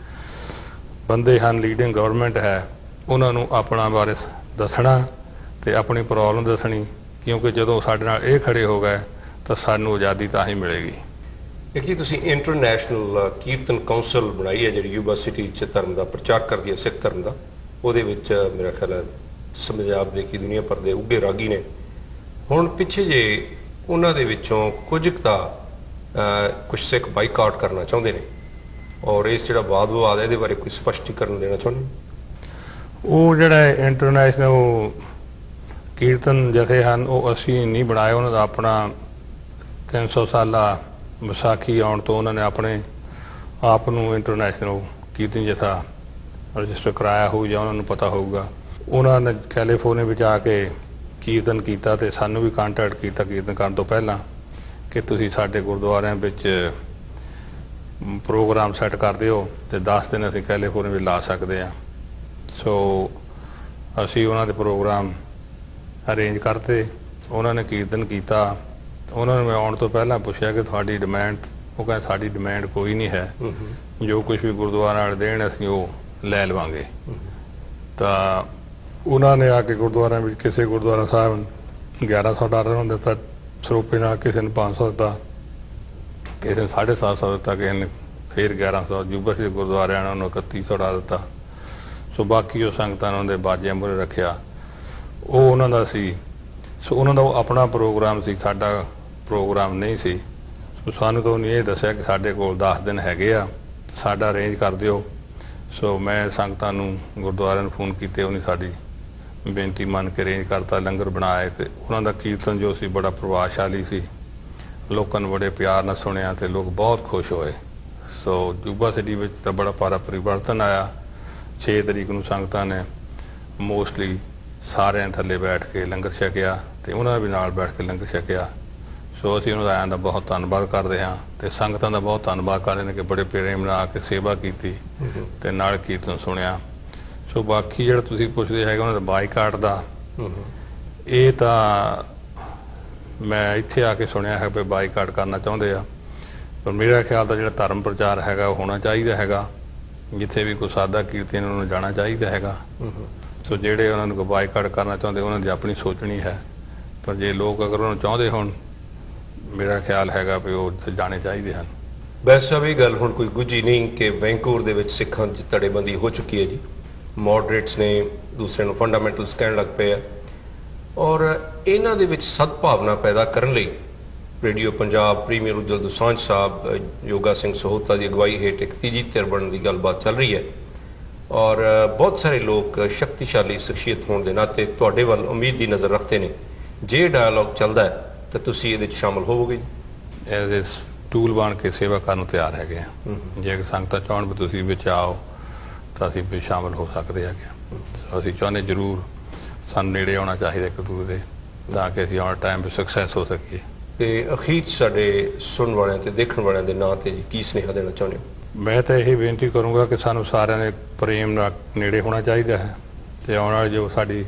ਬੰਦੇ ਹਨ ਲੀਡਿੰਗ ਗਵਰਨਮੈਂਟ ਹੈ ਉਹਨਾਂ ਨੂੰ ਆਪਣਾ ਬਾਰੇ ਦੱਸਣਾ ਤੇ ਆਪਣੀ ਪ੍ਰੋਬਲਮ ਦੱਸਣੀ ਕਿਉਂਕਿ ਜਦੋਂ ਸਾਡੇ ਨਾਲ ਇਹ ਖੜੇ ਹੋ ਗਏ ਤਾਂ ਸਾਨੂੰ ਆਜ਼ਾਦੀ ਤਾਂ ਹੀ ਮਿਲੇਗੀ। ਇੱਕ ਜੀ ਤੁਸੀਂ ਇੰਟਰਨੈਸ਼ਨਲ ਕੀਰਤਨ ਕਾਉਂਸਲ ਬਣਾਈ ਹੈ ਜਿਹੜੀ ਯੂਨੀਵਰਸਿਟੀ ਚ ਧਰਮ ਦਾ ਪ੍ਰਚਾਰ ਕਰਦੀ ਹੈ ਸਿੱਖ ਧਰਮ ਦਾ? ਉਹਦੇ ਵਿੱਚ ਮੇਰਾ ਖਿਆਲ ਹੈ ਸਮਝਾਬ ਦੇ ਕੀ ਦੁਨੀਆ ਭਰ ਦੇ ਉੱਗੇ ਰਾਗੀ ਨੇ। ਹੁਣ ਪਿੱਛੇ ਜੇ ਉਹਨਾਂ ਦੇ ਵਿੱਚੋਂ ਕੁਝ ਕੁ ਦਾ ਅ, ਕੁਝ ਸਿੱਖ ਬਾਈਕਾਟ ਕਰਨਾ ਚਾਹੁੰਦੇ ਨੇ। ਔਰ ਇਸ ਜਿਹੜਾ ਵਾਦ ਵਿਵਾਦ ਹੈ ਇਹਦੇ ਬਾਰੇ ਕੋਈ ਸਪਸ਼ਟੀਕਰਨ ਦੇਣਾ ਚਾਹੁੰਦੇ ਹੋ? ਉਹ ਜਿਹੜਾ ਇੰਟਰਨੈਸ਼ਨਲ ਕੀਰਤਨ ਜਥੇ ਹਨ, ਉਹ ਅਸੀਂ ਨਹੀਂ ਬਣਾਏ। ਉਹਨਾਂ ਦਾ ਆਪਣਾ 300 ਸਾਲਾ ਵਿਸਾਖੀ ਆਉਣ ਤੋਂ ਉਹਨਾਂ ਨੇ ਆਪਣੇ ਆਪ ਨੂੰ ਇੰਟਰਨੈਸ਼ਨਲ ਕੀਰਤਨ ਜਥਾ ਰਜਿਸਟਰ ਕਰਾਇਆ ਹੋਊ ਜਾਂ ਉਹਨਾਂ ਨੂੰ ਪਤਾ ਹੋਊਗਾ। ਉਹਨਾਂ ਨੇ ਕੈਲੀਫੋਰਨੀਆ ਵਿੱਚ ਆ ਕੇ ਕੀਰਤਨ ਕੀਤਾ ਤੇ ਸਾਨੂੰ ਵੀ ਕੰਟੈਕਟ ਕੀਤਾ ਕੀਰਤਨ ਕਰਨ ਤੋਂ ਪਹਿਲਾਂ ਕਿ ਤੁਸੀਂ ਸਾਡੇ ਗੁਰਦੁਆਰਿਆਂ ਵਿੱਚ ਪ੍ਰੋਗਰਾਮ ਸੈੱਟ ਕਰ ਦਿਓ ਤੇ 10 ਦਿਨ ਅਸੀਂ ਕੈਲੀਫੋਰਨੀਆ ਵਿੱਚ ਲਾ ਸਕਦੇ ਹਾਂ। ਸੋ ਅਸੀਂ ਉਹਨਾਂ ਦੇ ਪ੍ਰੋਗਰਾਮ ਅਰੇਂਜ ਕਰਤੇ ਉਹਨਾਂ ਨੇ ਕੀਰਤਨ ਕੀਤਾ। ਉਹਨਾਂ ਨੂੰ ਮੈਂ ਆਉਣ ਤੋਂ ਪਹਿਲਾਂ ਪੁੱਛਿਆ ਕਿ ਤੁਹਾਡੀ ਡਿਮਾਂਡ ਉਹ ਕਹਿੰਦੇ ਸਾਡੀ ਡਿਮਾਂਡ ਕੋਈ ਨਹੀਂ ਹੈ। ਜੋ ਕੁਝ ਵੀ ਗੁਰਦੁਆਰਾ ਵਾਲੇ ਦੇਣ ਅਸੀਂ ਉਹ ਲੈ ਲਵਾਂਗੇ। ਤਾਂ ਉਹਨਾਂ ਨੇ ਆ ਕੇ ਗੁਰਦੁਆਰਿਆਂ ਵਿੱਚ ਕਿਸੇ ਗੁਰਦੁਆਰਾ ਸਾਹਿਬ 1100 ਡਾਲਰ ਨੂੰ ਦਿੱਤਾ ਸਰੂਪੇ ਨਾਲ ਕਿਸੇ ਨੇ 500 ਦਿੱਤਾ ਕਿਸੇ ਨੇ 750 ਦਿੱਤਾ ਕਿਸੇ ਨੇ ਫਿਰ 1100 ਜੂਬਾ ਦੇ ਗੁਰਦੁਆਰਿਆਂ ਨੇ ਉਹਨੂੰ 3100 ਡਾਲਰ ਦਿੱਤਾ। ਸੋ ਬਾਕੀ ਉਹ ਸੰਗਤਾਂ ਨੇ ਦੇ ਬਾਜਿਆਂ ਮੂਹਰੇ ਰੱਖਿਆ। ਉਹ ਉਹਨਾਂ ਦਾ ਸੀ। ਸੋ ਉਹਨਾਂ ਦਾ ਉਹ ਆਪਣਾ ਪ੍ਰੋਗਰਾਮ ਸੀ, ਸਾਡਾ ਪ੍ਰੋਗਰਾਮ ਨਹੀਂ ਸੀ। ਸੋ ਸਾਨੂੰ ਤਾਂ ਉਹਨੇ ਇਹ ਦੱਸਿਆ ਕਿ ਸਾਡੇ ਕੋਲ 10 ਦਿਨ ਹੈਗੇ ਆ, ਸਾਡਾ ਅਰੇਂਜ ਕਰ ਦਿਓ। ਸੋ ਮੈਂ ਸੰਗਤਾਂ ਨੂੰ ਗੁਰਦੁਆਰਿਆਂ ਨੂੰ ਫੋਨ ਕੀਤੇ, ਉਹਨੇ ਸਾਡੀ ਬੇਨਤੀ ਮੰਨ ਕੇ ਅਰੇਂਜ ਕਰਤਾ, ਲੰਗਰ ਬਣਾਏ ਤੇ ਉਹਨਾਂ ਦਾ ਕੀਰਤਨ ਜੋ ਸੀ ਬੜਾ ਪ੍ਰਭਾਵਸ਼ਾਲੀ ਸੀ। ਲੋਕਾਂ ਨੇ ਬੜੇ ਪਿਆਰ ਨਾਲ ਸੁਣਿਆ ਤੇ ਲੋਕ ਬਹੁਤ ਖੁਸ਼ ਹੋਏ। ਸੋ ਜੂਬਾ ਸਿਟੀ ਵਿੱਚ ਤਾਂ ਬੜਾ ਪਾਰਾ ਪਰਿਵਰਤਨ ਆਇਆ। 6 ਤਰੀਕ ਨੂੰ ਸੰਗਤਾਂ ਨੇ ਮੋਸਟਲੀ ਸਾਰਿਆਂ ਥੱਲੇ ਬੈਠ ਕੇ ਲੰਗਰ ਛਕਿਆ ਤੇ ਉਹਨਾਂ ਵੀ ਨਾਲ ਬੈਠ ਕੇ ਲੰਗਰ ਛਕਿਆ। ਸੋ ਅਸੀਂ ਉਹਨਾਂ ਦਾ ਆਇਆਂ ਦਾ ਬਹੁਤ ਧੰਨਵਾਦ ਕਰਦੇ ਹਾਂ ਤੇ ਸੰਗਤਾਂ ਦਾ ਬਹੁਤ ਧੰਨਵਾਦ ਕਰਦੇ ਨੇ ਕਿ ਬੜੇ ਪ੍ਰੇਮ ਨਾਲ ਆ ਕੇ ਸੇਵਾ ਕੀਤੀ ਤੇ ਨਾਲ ਕੀਰਤਨ ਸੁਣਿਆ। ਸੋ ਬਾਕੀ ਜਿਹੜਾ ਤੁਸੀਂ ਪੁੱਛਦੇ ਹੈਗੇ ਉਹਨਾਂ ਦਾ ਬਾਈਕਾਟ ਦਾ ਇਹ ਤਾਂ ਮੈਂ ਇੱਥੇ ਆ ਕੇ ਸੁਣਿਆ ਹੈ ਵੀ ਬਾਈਕਾਟ ਕਰਨਾ ਚਾਹੁੰਦੇ ਆ। ਪਰ ਮੇਰਾ ਖਿਆਲ ਤਾਂ ਜਿਹੜਾ ਧਰਮ ਪ੍ਰਚਾਰ ਹੈਗਾ ਉਹ ਹੋਣਾ ਚਾਹੀਦਾ ਹੈਗਾ। ਜਿੱਥੇ ਵੀ ਕੋਈ ਸਾਦਾ ਕੀਰਤਨ ਉਹਨਾਂ ਨੂੰ ਜਾਣਾ ਚਾਹੀਦਾ ਹੈਗਾ। ਸੋ ਜਿਹੜੇ ਉਹਨਾਂ ਨੂੰ ਬਾਈਕਾਟ ਕਰਨਾ ਚਾਹੁੰਦੇ, ਉਹਨਾਂ ਦੀ ਆਪਣੀ ਸੋਚਣੀ ਹੈ। ਪਰ ਜੇ ਲੋਕ ਅਗਰ ਉਹਨਾਂ ਨੂੰ ਚਾਹੁੰਦੇ ਹੋਣ, ਮੇਰਾ ਖਿਆਲ ਹੈਗਾ ਵੀ ਉਹ ਉੱਥੇ ਜਾਣੇ ਚਾਹੀਦੇ ਹਨ। ਵੈਸੇ ਵੀ ਇਹ ਗੱਲ ਹੁਣ ਕੋਈ ਗੁੱਝੀ ਨਹੀਂ ਕਿ ਵੈਂਕੂਵਰ ਦੇ ਵਿੱਚ ਸਿੱਖਾਂ ਦੀ ਤੜੇਬੰਦੀ ਹੋ ਚੁੱਕੀ ਹੈ ਜੀ। ਮੋਡਰੇਟਸ ਨੇ ਦੂਸਰੇ ਨੂੰ ਫੰਡਾਮੈਂਟਲਸ ਕਹਿਣ ਲੱਗ ਪਏ ਆ। ਔਰ ਇਹਨਾਂ ਦੇ ਵਿੱਚ ਸਦਭਾਵਨਾ ਪੈਦਾ ਕਰਨ ਲਈ ਰੇਡੀਓ ਪੰਜਾਬ ਪ੍ਰੀਮੀਅਰ ਉਜਲ ਦੁਸਾਂਝ ਸਾਹਿਬ ਯੋਗਾ ਸਿੰਘ ਸਹੋਤਾ ਦੀ ਅਗਵਾਈ ਹੇਠ ਇੱਕ ਤੀਜੀ ਧਿਰ ਬਣਨ ਦੀ ਗੱਲਬਾਤ ਚੱਲ ਰਹੀ ਹੈ। ਔਰ ਬਹੁਤ ਸਾਰੇ ਲੋਕ ਸ਼ਕਤੀਸ਼ਾਲੀ ਸ਼ਖਸੀਅਤ ਹੋਣ ਦੇ ਨਾਤੇ ਤੁਹਾਡੇ ਵੱਲ ਉਮੀਦ ਦੀ ਨਜ਼ਰ ਰੱਖਦੇ ਨੇ। ਜੇ ਡਾਇਲੌਗ ਚੱਲਦਾ ਹੈ ਤਾਂ ਤੁਸੀਂ ਇਹਦੇ ਵਿੱਚ ਸ਼ਾਮਲ ਹੋਵੋਗੇ ਜੀ? ਐਜ਼ ਇਸ ਟੂਲ ਬਣ ਕੇ ਸੇਵਾ ਕਰਨ ਨੂੰ ਤਿਆਰ ਹੈਗੇ ਆ। ਜੇ ਕਿ ਸੰਗਤਾਂ ਚਾਹਣ ਵੀ ਤੁਸੀਂ ਵਿੱਚ ਆਓ ਤਾਂ ਅਸੀਂ ਵੀ ਸ਼ਾਮਲ ਹੋ ਸਕਦੇ ਹੈਗੇ ਅਸੀਂ ਚਾਹੁੰਦੇ ਜ਼ਰੂਰ ਸਾਨੂੰ ਨੇੜੇ ਆਉਣਾ ਚਾਹੀਦਾ ਇੱਕ ਦੂਜੇ ਦੇ ਤਾਂ ਕਿ ਅਸੀਂ ਆਉਣ ਟਾਈਮ 'ਤੇ ਸਕਸੈਸ ਹੋ ਸਕੀਏ। ਤੇ ਅਖੀਰ ਸਾਡੇ ਸੁਣਨ ਵਾਲਿਆਂ ਤੇ, ਦੇਖਣ ਵਾਲਿਆਂ ਦੇ ਨਾਂ ਤੇ ਜੀ ਕੀ ਸੁਨੇਹਾ ਦੇਣਾ ਚਾਹੁੰਦੇ ਹੋ? ਮੈਂ ਤਾਂ ਇਹ ਬੇਨਤੀ ਕਰੂੰਗਾ ਕਿ ਸਾਨੂੰ ਸਾਰਿਆਂ ਨੇ ਪ੍ਰੇਮ ਨਾਲ ਨੇੜੇ ਹੋਣਾ ਚਾਹੀਦਾ ਹੈ ਤੇ ਆਉਣ ਵਾਲੀ ਜੋ ਸਾਡੀ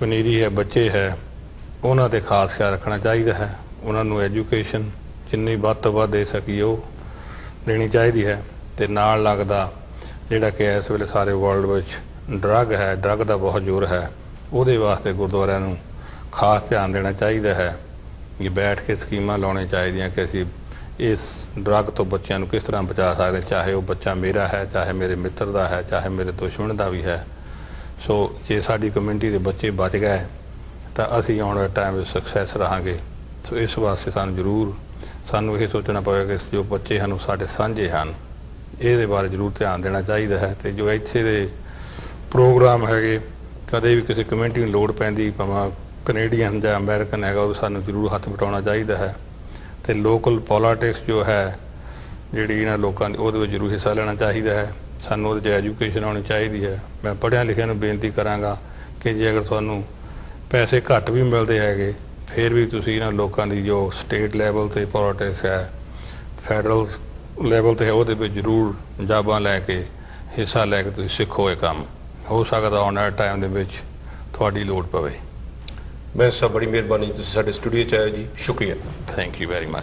ਪਨੀਰੀ ਹੈ, ਬੱਚੇ ਹੈ, ਉਹਨਾਂ ਤੇ ਖਾਸ ਖਿਆਲ ਰੱਖਣਾ ਚਾਹੀਦਾ ਹੈ। ਉਹਨਾਂ ਨੂੰ ਐਜੂਕੇਸ਼ਨ ਜਿੰਨੀ ਵੱਧ ਤੋਂ ਵੱਧ ਦੇ ਸਕੀਏ ਉਹ ਦੇਣੀ ਚਾਹੀਦੀ ਹੈ ਤੇ ਨਾਲ ਲੱਗਦਾ ਜਿਹੜਾ ਕਿ ਇਸ ਵੇਲੇ ਸਾਰੇ ਵਰਲਡ ਵਿੱਚ ਡਰੱਗ ਹੈ ਡਰੱਗ ਦਾ ਬਹੁਤ ਜ਼ੋਰ ਹੈ, ਉਹਦੇ ਵਾਸਤੇ ਗੁਰਦੁਆਰਿਆਂ ਨੂੰ ਖਾਸ ਧਿਆਨ ਦੇਣਾ ਚਾਹੀਦਾ ਹੈ। ਕਿ ਬੈਠ ਕੇ ਸਕੀਮਾਂ ਲਾਉਣੀਆਂ ਚਾਹੀਦੀਆਂ ਕਿ ਅਸੀਂ ਇਸ ਡਰੱਗ ਤੋਂ ਬੱਚਿਆਂ ਨੂੰ ਕਿਸ ਤਰ੍ਹਾਂ ਬਚਾ ਸਕਦੇ, ਚਾਹੇ ਉਹ ਬੱਚਾ ਮੇਰਾ ਹੈ, ਚਾਹੇ ਮੇਰੇ ਮਿੱਤਰ ਦਾ ਹੈ, ਚਾਹੇ ਮੇਰੇ ਦੁਸ਼ਮਣ ਦਾ ਵੀ ਹੈ। ਸੋ ਜੇ ਸਾਡੀ ਕਮਿਊਨਿਟੀ ਦੇ ਬੱਚੇ ਬਚ ਗਏ, ਤਾਂ ਅਸੀਂ ਆਉਣ ਵਾਲੇ ਟਾਈਮ ਵਿੱਚ ਸਕਸੈਸ ਰਹਾਂਗੇ। ਸੋ ਇਸ ਵਾਸਤੇ ਸਾਨੂੰ ਜ਼ਰੂਰ, ਸਾਨੂੰ ਇਹ ਸੋਚਣਾ ਪਵੇਗਾ ਕਿ ਜੋ ਬੱਚੇ ਹਨ, ਉਹ ਸਾਡੇ ਸਾਂਝੇ ਹਨ। ਇਹਦੇ ਬਾਰੇ ਜ਼ਰੂਰ ਧਿਆਨ ਦੇਣਾ ਚਾਹੀਦਾ ਹੈ ਤੇ ਜੋ ਇੱਥੇ ਦੇ ਪ੍ਰੋਗਰਾਮ ਹੈਗੇ, ਕਦੇ ਵੀ ਕਿਸੇ ਕਮਿਊਨਿਟੀ ਨੂੰ ਲੋੜ ਪੈਂਦੀ, ਭਾਵੇਂ ਕੈਨੇਡੀਅਨ ਜਾਂ ਅਮਰੀਕਨ ਹੈਗਾ, ਉਹ ਸਾਨੂੰ ਜ਼ਰੂਰ ਹੱਥ ਵਟਾਉਣਾ ਚਾਹੀਦਾ ਹੈ। ਤੇ ਲੋਕਲ ਪੋਲਿਟਿਕਸ ਜੋ ਹੈ, ਜਿਹੜੀ ਇਹਨਾਂ ਲੋਕਾਂ ਦੀ, ਉਹਦੇ ਵਿੱਚ ਜ਼ਰੂਰ ਹਿੱਸਾ ਲੈਣਾ ਚਾਹੀਦਾ ਹੈ। ਸਾਨੂੰ ਉਹਦੇ 'ਚ ਐਜੂਕੇਸ਼ਨ ਆਉਣੀ ਚਾਹੀਦੀ ਹੈ। ਮੈਂ ਪੜ੍ਹਿਆ ਲਿਖਿਆ ਨੂੰ ਬੇਨਤੀ ਕਰਾਂਗਾ ਕਿ ਜੇ ਅਗਰ ਤੁਹਾਨੂੰ ਪੈਸੇ ਘੱਟ ਵੀ ਮਿਲਦੇ ਹੈਗੇ, ਫਿਰ ਵੀ ਤੁਸੀਂ ਇਹਨਾਂ ਲੋਕਾਂ ਦੀ ਜੋ ਸਟੇਟ ਲੈਵਲ ਤੇ ਪੋਲਿਟਿਕਸ ਹੈ ਫੈਡਰਲ ਲੈਵਲ ਤੇ ਹੈ, ਉਹਦੇ ਵਿੱਚ ਜ਼ਰੂਰ ਜਾਬਾਂ ਲੈ ਕੇ, ਹਿੱਸਾ ਲੈ ਕੇ ਤੁਸੀਂ ਸਿੱਖੋ ਇਹ ਕੰਮ। ਹੋ ਸਕਦਾ ਆਉਣ ਵਾਲੇ ਟਾਈਮ ਦੇ ਵਿੱਚ ਤੁਹਾਡੀ ਲੋੜ ਪਵੇ। ਮੈਂ ਸਭ ਬੜੀ ਮਿਹਰਬਾਨੀ ਤੁਸੀਂ ਸਾਡੇ ਸਟੂਡੀਓ ਚ ਆਏ ਹੋ ਜੀ। ਸ਼ੁਕਰੀਆ। Thank you very much